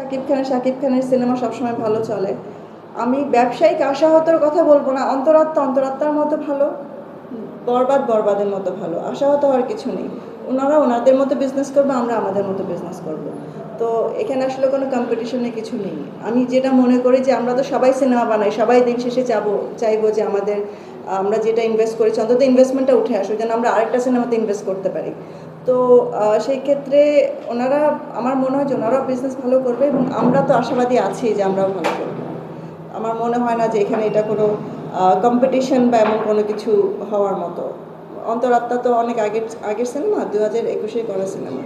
শাকিব খানের শাকিব খানের সিনেমা সবসময় ভালো চলে। আমি ব্যবসায়িক আশাহতর কথা বলব না, অন্তরাত্মা অন্তরাত্মার মতো ভালো, বরবাদ বরবাদের মতো ভালো, আশাহত হওয়ার কিছু নেই। ওনারা ওনাদের মতো বিজনেস করবে, আমরা আমাদের মতো বিজনেস করব। তো এখানে আসলে কোনো কম্পিটিশনে কিছু নেই। আমি যেটা মনে করি যে আমরা তো সবাই সিনেমা বানাই, সবাই দিন শেষে যাব, চাইব যে আমাদের, আমরা যেটা ইনভেস্ট করেছি, অন্তত ইনভেস্টমেন্টটা উঠে আসুক, যেন আমরা আরেকটা সিনেমাতে ইনভেস্ট করতে পারি। তো সেই ক্ষেত্রে ওনারা, আমার মনে হয় যে ওনারাও বিজনেস ভালো করবে এবং আমরা তো আশাবাদী আছি যে আমরাও ভালো করব। আমার মনে হয় না যে এখানে এটা কোনো কম্পিটিশন বা এমন কোনো কিছু হওয়ার মতো। অন্তরাত্মা তো অনেক আগের আগের সিনেমা দু হাজার একুশে করা সিনেমা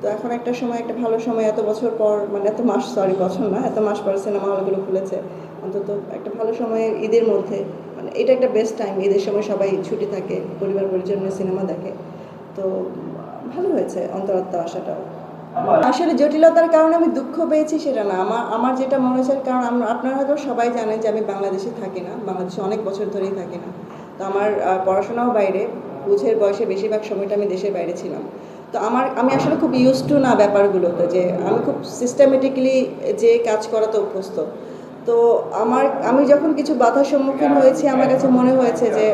তো এখন একটা সময়, একটা ভালো সময়, এত বছর পর মানে এত মাস সরি বছর না, এত মাস পর সিনেমা হলগুলো খুলেছে। অন্তত একটা ভালো সময়ে ঈদের মধ্যে মানে এটা একটা বেস্ট টাইম ঈদের সময় সবাই ছুটি থাকে পরিবার পরিজন সিনেমা দেখে। তো ভালো হয়েছে অন্তরাত্মা আসাটাও আসলে জটিলতার কারণে আমি দুঃখ পেয়েছি সেটা না। আমার আমার যেটা মনে হয়েছে কারণ আপনারা হয়তো সবাই জানেন যে আমি বাংলাদেশে থাকি না, বাংলাদেশে অনেক বছর ধরেই থাকি না। তো আমার পড়াশোনাও বাইরে, বুঝের বয়সে বেশিরভাগ সময়টা আমি দেশের বাইরে ছিলাম। তো আমার আমি আসলে খুব ইউজ টু না ব্যাপারগুলোতে যে আমি খুব সিস্টেমেটিক্যালি যে কাজ করাতে অভ্যস্ত। তো আমার আমি যখন কিছু বাধার সম্মুখীন হয়েছি, আমার কাছে মনে হয়েছে যে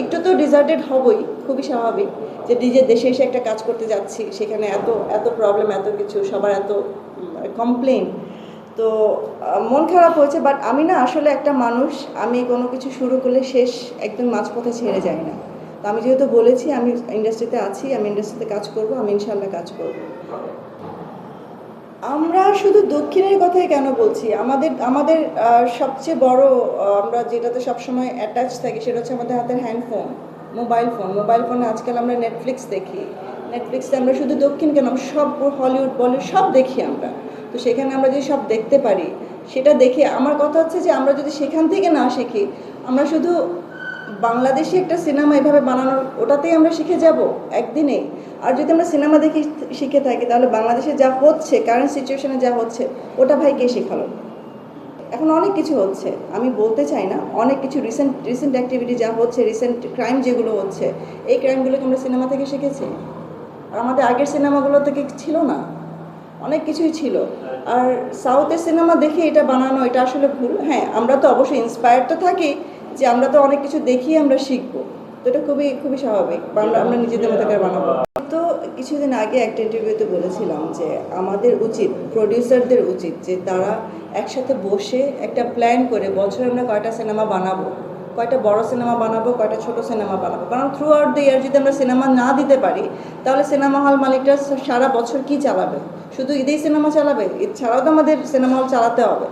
একটু তো ডিজার্টেড হবই। খুবই স্বাভাবিক যে নিজের দেশে এসে একটা কাজ করতে যাচ্ছি, সেখানে এত এত প্রবলেম এত কিছু, সবার এত কমপ্লেন তো মন খারাপ হয়েছে বাট আমি না আসলে একটা মানুষ, আমি কোনো কিছু শুরু করলে শেষ একদম মাঝপথে ছেড়ে যাই না। তো আমি যেহেতু বলেছি, আমি ইন্ডাস্ট্রিতে আছি, আমি ইন্ডাস্ট্রিতে কাজ করব, আমি ইনশাল্লাহ কাজ করব। আমরা শুধু দক্ষিণের কথাই কেন বলছি? আমাদের আমাদের সবচেয়ে বড় আমরা যেটাতে সবসময় অ্যাটাচ থাকি, সেটা হচ্ছে আমাদের হাতের হ্যান্ডফোন মোবাইল ফোন। মোবাইল ফোনে আজকাল আমরা নেটফ্লিক্স দেখি। নেটফ্লিক্সে আমরা শুধু দক্ষিণ কেন সব হলিউড বলিউড সব দেখি আমরা। তো সেখানে আমরা যদি সব দেখতে পারি, সেটা দেখে আমার কথা হচ্ছে যে আমরা যদি সেখান থেকে না শিখি, আমরা শুধু বাংলাদেশি একটা সিনেমা এভাবে বানানোর, ওটাতেই আমরা শিখে যাব একদিনে আর যদি আমরা সিনেমা দেখে শিখে থাকি, তাহলে বাংলাদেশে যা হচ্ছে কারেন্ট সিচুয়েশনে যা হচ্ছে, ওটা ভাই কে শেখালো? এখন অনেক কিছু হচ্ছে, আমি বলতে চাই না, অনেক কিছু রিসেন্ট রিসেন্ট অ্যাক্টিভিটি যা হচ্ছে রিসেন্ট ক্রাইম যেগুলো হচ্ছে, এই ক্রাইমগুলোকে আমরা সিনেমা থেকে শিখেছি? আমাদের আগের সিনেমাগুলো থেকে ছিল না, অনেক কিছুই ছিল। আর সাউথের সিনেমা দেখে এটা বানানো, এটা আসলে ভুল? হ্যাঁ আমরা তো অবশ্যই ইন্সপায়ার তো থাকি যে আমরা তো অনেক কিছু দেখি, আমরা শিখব। তো এটা খুবই খুবই স্বাভাবিক আমরা আমরা নিজেদের মতো করে বানাবো। তো কিছুদিন আগে একটা ইন্টারভিউতে বলেছিলাম যে আমাদের উচিত প্রডিউসারদের উচিত যে তারা একসাথে বসে একটা প্ল্যান করে বছরে আমরা কয়টা সিনেমা বানাবো। কয়টা বড় সিনেমা বানাবো, কয়টা ছোট সিনেমা বানাবো। কারণ থ্রু আউট দ্য ইয়ার যদি আমরা সিনেমা না দিতে পারি, তাহলে সিনেমা হল মালিকরা সারা বছর কি চালাবে? শুধু ঈদেই সিনেমা চালাবে? ঈদ ছাড়াও তো আমাদের সিনেমা হল চালাতে হবে।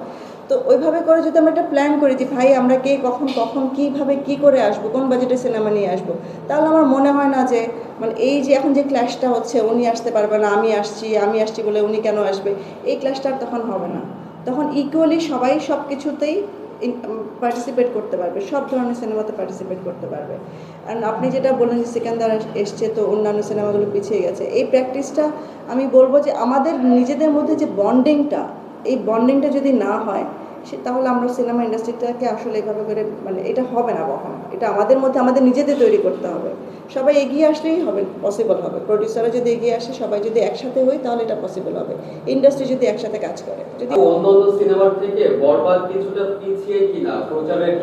তো ওইভাবে করে যদি আমরা একটা প্ল্যান করি যে ভাই আমরা কে, কখন কখন, কীভাবে, কি করে আসব, কোন বাজেটে সিনেমা নিয়ে আসব, তাহলে আমার মনে হয় না যে মানে এই যে এখন যে ক্লাসটা হচ্ছে, উনি আসতে পারবে না, আমি আসছি আমি আসছি বলে উনি কেন আসবে, এই ক্লাসটা আর তখন হবে না। তখন ইকুয়ালি সবাই সব কিছুতেই পার্টিসিপেট করতে পারবে, সব ধরনের সিনেমাতে পার্টিসিপেট করতে পারবে। অ্যান্ড আপনি যেটা বললেন যে সিকান্দার এসছে, তো অন্যান্য সিনেমাগুলো পিছিয়ে গেছে, এই প্র্যাকটিসটা আমি বলব যে আমাদের নিজেদের মধ্যে যে বন্ডিংটা এই বন্ডিংটা যদি না হয়, সে তাহলে আমরা সিনেমা ইন্ডাস্ট্রিটাকে আসলে এভাবে করে মানে এটা হবে না কখনো। এটা আমাদের মধ্যে, আমাদের নিজেদের তৈরি করতে হবে। সবাই এগিয়ে আসলেই হবে পসিবল হবে। প্রডিউসাররা যদি এগিয়ে আসে, সবাই যদি একসাথে হই, তাহলে এটা পসিবল হবে। ইন্ডাস্ট্রি যদি একসাথে কাজ করে, যদি অন্য সিনেমার থেকে বরবাদ কিছুটা পিছিয়ে কিনা প্রচারের?